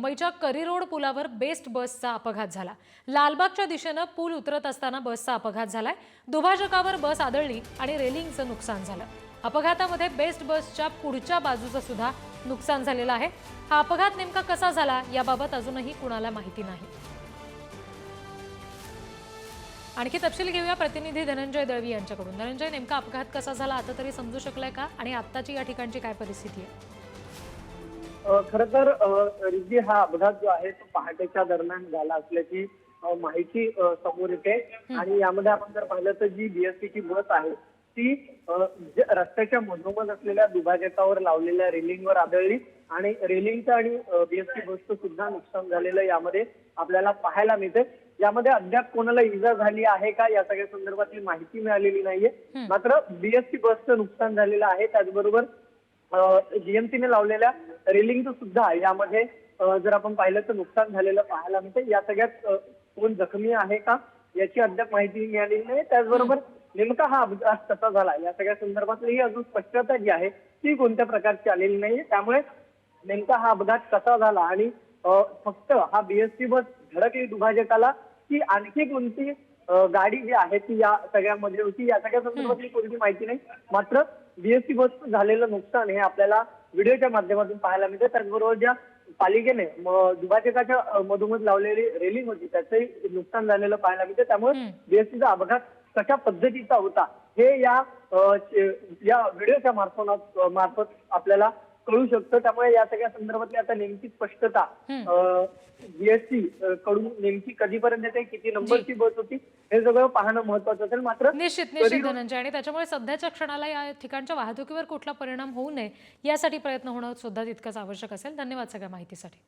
मुंबईच्या करी रोड पुलावर बेस्ट बसचा अपघात झाला. लालबागच्या दिशेनं पूल उतरत असताना बसचा अपघात झालाय. दुभाजकावर बस आदळली आणि रेलिंगचं नुकसान झालं. अपघातामध्ये बेस्ट बसच्या पुढच्या बाजूचं सुद्धा नुकसान झालेलं आहे. हा अपघात नेमका कसा झाला याबाबत अजूनही कुणाला माहिती नाही. आणखी तपशील घेऊया प्रतिनिधी धनंजय दळवी यांच्याकडून. धनंजय नेमका अपघात कसा झाला? आता तरी समजू शकलाय का? आणि आत्ताची या ठिकाणची काय परिस्थिती आहे? खर तर रिद्धी हा अपघात जो आहे तो पहाटेच्या दरम्यान झाला असल्याची माहिती समोर येते. आणि यामध्ये आपण जर पाहिलं तर जी बीएसटी ची बस आहे ती रस्त्याच्या मधोमध असलेल्या दुभाजकावर लावलेल्या रेलिंगवर आदळली. आणि रेलिंगचं आणि बीएसटी बसचं सुद्धा नुकसान झालेलं यामध्ये आपल्याला पाहायला मिळते यामध्ये अद्याप कोणाला इजा झाली आहे का या सगळ्या संदर्भातली माहिती मिळालेली नाहीये. मात्र बीएसटी बसचं नुकसान झालेलं आहे. त्याचबरोबर जीएमसीने लावलेल्या रेलिंगचं सुद्धा यामध्ये जर आपण पाहिलं तर नुकसान झालेलं पाहायला मिळते या सगळ्यात कोण जखमी आहे का याची अद्याप माहिती मिळालेली नाही. त्याचबरोबर नेमका हा अपघात कसा झाला? या सगळ्या संदर्भातली अजून स्पष्टता जी आहे ती कोणत्या प्रकारची आलेली नाहीये. त्यामुळे नेमका हा अपघात कसा झाला आणि फक्त हा बीएसटी बस धडकली दुभाजकाला की आणखी कोणती गाडी जी आहे ती या सगळ्यामध्ये होती? या सगळ्या संदर्भातली कोणती माहिती नाही. मात्र बीएसटी बस झालेलं नुकसान हे आपल्याला व्हिडिओच्या माध्यमातून पाहायला मिळते. त्याचबरोबर ज्या पालिकेने दुभाजकाच्या मधोमध लावलेली रेलिंग होती त्याचंही नुकसान झालेलं पाहायला मिळते. त्यामुळे बीएसटीचा अपघात कशा पद्धतीचा होता हे या या व्हिडिओच्या मार्फत मार्फत आपल्याला कळू शकतं. त्यामुळे या सगळ्या संदर्भातली आता नेमकी स्पष्टता जीएसटी कडून नेमकी कधीपर्यंत येते किती नंबरची बस होती हे सगळं पाहणं महत्वाचं असेल. मात्र निश्चित निश्चित धनंजय. आणि त्याच्यामुळे सध्याच्या क्षणाला या ठिकाणच्या वाहतुकीवर कुठला परिणाम होऊ नये यासाठी प्रयत्न होणं सुद्धा तितकंच आवश्यक असेल. धन्यवाद सगळ्या माहितीसाठी.